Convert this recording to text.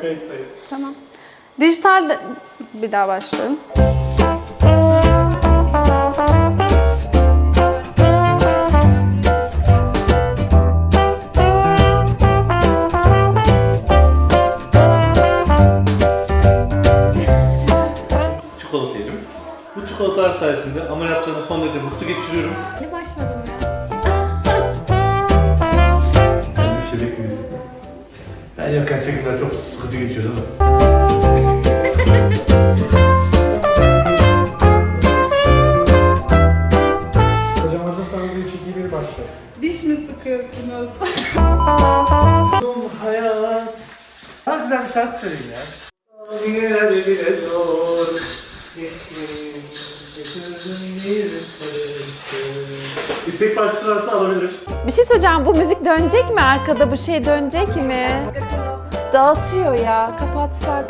Kayıttayım. Tamam. Dijitalde... Bir daha başlıyorum. Çikolata yedim. Bu çikolatalar sayesinde ameliyatlarını son derece mutlu geçiriyorum. Ne başladım ya? Ben yokken çekimler çok sıkıcı geçiyor değil mi? Hocam hazırsanız 3, 2, 1 başlıyoruz. Diş mi sıkıyorsunuz? Hayat. Daha güzel bir şarkı söyleyeyim ya. Bile bile zor. İstek parçası varsa alabilirim. Bir şey söyleyeceğim. Bu müzik dönecek mi? Arkada bu şey dönecek mi? Dağıtıyor ya. Kapatsak.